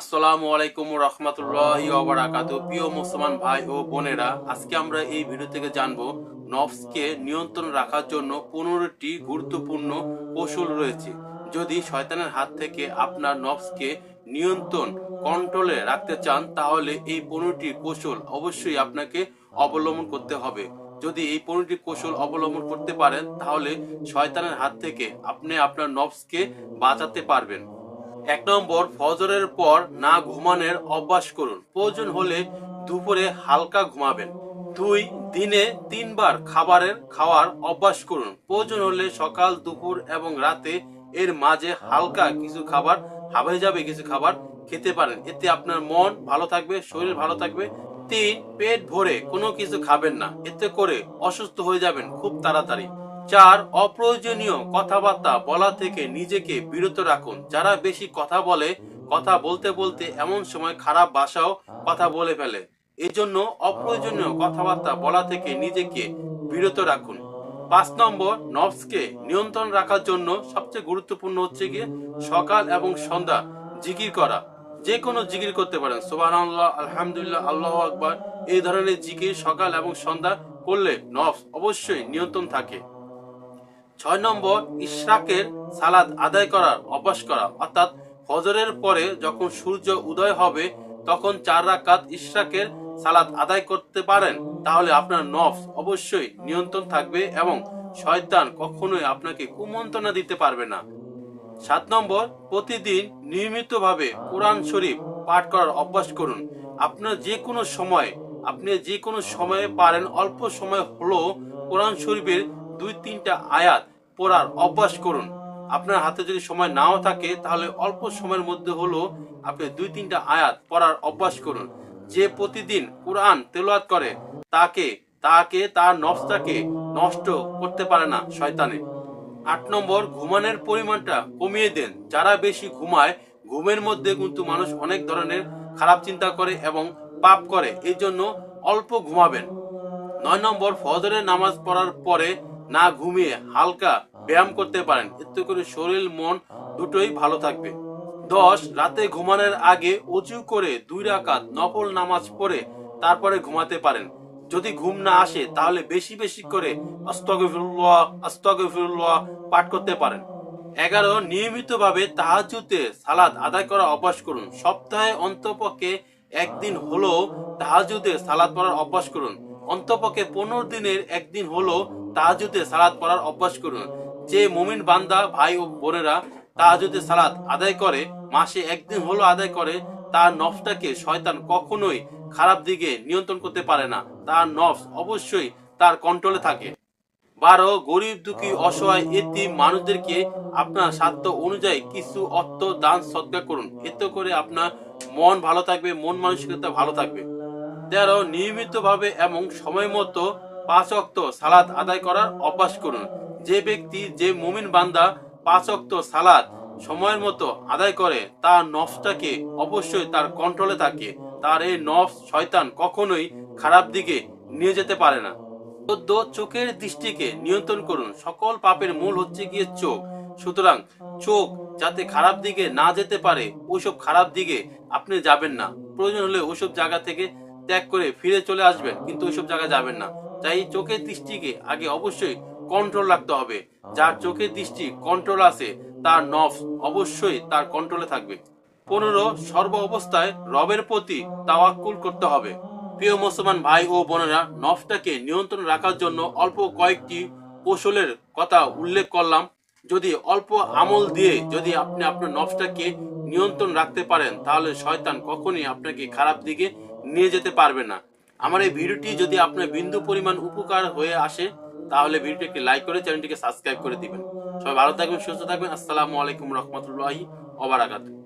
আসসালামু আলাইকুম রহমতুল্লাহ ওবরাকাত প্রিয় মুসলমান ভাই ও বোনেরা, আজকে আমরা এই ভিডিও থেকে জানব নফসকে নিয়ন্ত্রণ রাখার জন্য পনেরোটি গুরুত্বপূর্ণ কৌশল রয়েছে। যদি শয়তানের হাত থেকে আপনার নফসকে নিয়ন্ত্রণ, কন্ট্রোলে রাখতে চান, তাহলে এই পনেরোটি কৌশল অবশ্যই আপনাকে অবলম্বন করতে হবে। যদি এই পনেরোটি কৌশল অবলম্বন করতে পারেন, তাহলে শয়তানের হাত থেকে আপনি আপনার নফসকে বাঁচাতে পারবেন। এক নম্বর, ফজরের পর না ঘুমানোর অভ্যাস করুন। প্রয়োজন হলে দুপুরে হালকা ঘুমাবেন। দুই, দিনে তিনবার খাবারের খাওয়ার অভ্যাস করুন। প্রয়োজন হলে সকাল, দুপুর এবং রাতে এর মাঝে হালকা কিছু খাবার হাবে যাবে কিছু খাবার খেতে পারেন। এতে আপনার মন ভালো থাকবে, শরীর ভালো থাকবে। তিন, পেট ভরে কোনো কিছু খাবেন না। এতে করে অসুস্থ হয়ে যাবেন খুব তাড়াতাড়ি। চার অপ্রয়োজনীয় কথাবার্তা বলা থেকে নিজেকে বিরত রাখুন। যারা বেশি কথা বলে, কথা বলতে বলতে এমন সময় খারাপ ভাষাও কথা বলে ফেলে। এজন্য অপ্রয়োজনীয় কথাবার্তা বলা থেকে নিজেকে বিরত রাখুন। পাঁচ নম্বর নফসকে নিয়ন্ত্রণ রাখার জন্য সবচেয়ে গুরুত্বপূর্ণ হচ্ছে গিয়ে সকাল এবং সন্ধ্যা জিকির করা। যে কোনো জিকির করতে পারেন। সোবাহ আলহামদুলিল্লাহ, আল্লাহ আকবার। এই ধরনের জিকির সকাল এবং সন্ধ্যা করলে নফস অবশ্যই নিয়ন্ত্রণ থাকে। ছয় নম্বর ইশরাকের সালাদ আদায় করার অভ্যাস করা। অর্থাৎ ফজরের পরে যখন সূর্য উদয় হবে, তখন চার রাকাত ইশরাকের সালাদ আদায় করতে পারেন। তাহলে আপনার নফস অবশ্যই নিয়ন্ত্রণ থাকবে এবং শয়তান কখনোই আপনাকে কুমন্ত্রণা দিতে পারবে না। সাত নম্বর, প্রতিদিন নিয়মিতভাবে কোরআন শরীফ পাঠ করার অভ্যাস করুন। আপনার যে কোনো সময়, আপনি যে কোনো সময়ে পারেন, অল্প সময় হলেও কোরআন শরীফের দুই তিনটা আয়াত পড়ার অভ্যাস করুন। আপনার হাতে যদি সময় নাও থাকে, তাহলে অল্প সময়ের মধ্যে হলেও আপনি দুই তিনটা আয়াত পড়ার অভ্যাস করুন। যে প্রতিদিন কোরআন তেলাওয়াত করে, তাকে তাকে, তার নফসটাকে নষ্ট করতে পারে না শয়তানে। আট নম্বর, ঘুমানোর পরিমাণটা কমিয়ে দেন। যারা বেশি ঘুমায়, ঘুমের মধ্যে কিন্তু মানুষ অনেক ধরনের খারাপ চিন্তা করে এবং পাপ করে এই জন্য অল্প ঘুমাবেন। নয় নম্বর, ফজরের নামাজ পড়ার পরে না ঘুমিয়ে হালকা ব্যায়াম করতে পারেন। এতে করে শরীর, মন দুটোই ভালো থাকবে। দশ, রাতে ঘুমানোর আগে উঁচু করে দুই রাকাত নফল নামাজ পড়ে তারপরে ঘুমাতে পারেন। যদি ঘুম না আসে, তাহলে বেশি বেশি করে পাঠ করতে পারেন। এগারো, নিয়মিতভাবে তাহাজুতে সালাদ আদায় করা অভ্যাস করুন। সপ্তাহে অন্তপক্ষে একদিন হলো তাহাজুদে সালাদ পড়ার অভ্যাস করুন। অন্তপক্ষে পনেরো দিনের একদিন হলেও তাহাজুদে সালাদ পড়ার অভ্যাস করুন। যে মুমিন বান্দা, ভাই ও বোনেরা তাহাজুদে সালাদ আদায় করে, মাসে একদিন হলো আদায় করে, তার নফসটাকে শয়তান কখনোই খারাপ দিকে নিয়ন্ত্রণ করতে পারে না। তার নফস অবশ্যই তার কন্ট্রোলে থাকে। বারো, গরিব, দুঃখী, অসহায়, এতিম মানুষদেরকে আপনার স্বার্থ অনুযায়ী কিছু অর্থ দান, সৎকার করুন। এতে করে আপনার মন ভালো থাকবে, মন মানসিকতা ভালো থাকবে। তেরো নিয়মিত ভাবে এবং সময় মতো পাঁচ অক্ত সালাদ আদায় করার অভ্যাস করুন। যে ব্যক্তি, যে মুমিন বান্দা পাঁচ অক্ত সালাদ সময়ের মতো আদায় করে, তার নফসটাকে অবশ্যই তার কন্ট্রোলে থাকে। তার এই নফস শয়তান কখনোই খারাপ দিকে নিয়ে যেতে পারে না। চোদ্দ, চোখের দৃষ্টিকে নিয়ন্ত্রণ করুন। সকল পাপের মূল হচ্ছে গিয়ে চোখ। সুতরাং চোখ যাতে খারাপ দিকে না যেতে পারে, ওইসব খারাপ দিকে আপনি যাবেন না। প্রয়োজন হলে ওইসব জায়গা থেকে ত্যাগ করে ফিরে চলে আসবেন, কিন্তু ওইসব জায়গায় যাবেন না। তাই চোখের দৃষ্টিকে আগে অবশ্যই কন্ট্রোল রাখতে হবে। যার চোখের দৃষ্টি কন্ট্রোল আছে, তার নফস অবশ্যই তার কন্ট্রোলে থাকবে। পনেরো, সর্ব অবস্থায় রবের প্রতি তাওয়াক্কুল করতে হবে। প্রিয় মুসলমান ভাই ও বোনেরা নফসটাকে নিয়ন্ত্রণ রাখার জন্য অল্প কয়েকটি কৌশলের কথা উল্লেখ করলাম। যদি অল্প আমল দিয়ে যদি আপনি আপনার নফসটাকে নিয়ন্ত্রণ রাখতে পারেন, তাহলে শয়তান কখনই আপনাকে খারাপ দিকে নিয়ে যেতে পারবে না। আমার এই ভিডিওটি যদি আপনার বিন্দু পরিমাণ উপকার হয়ে আসে, তাহলে ভিডিওটিকে লাইক করে চ্যানেলটিকে সাবস্ক্রাইব করে দিবেন। সবাই ভালো থাকবেন, সুস্থ থাকবেন। আসসালামু আলাইকুম রহমতুল্লাহি ওবারাকাতুহু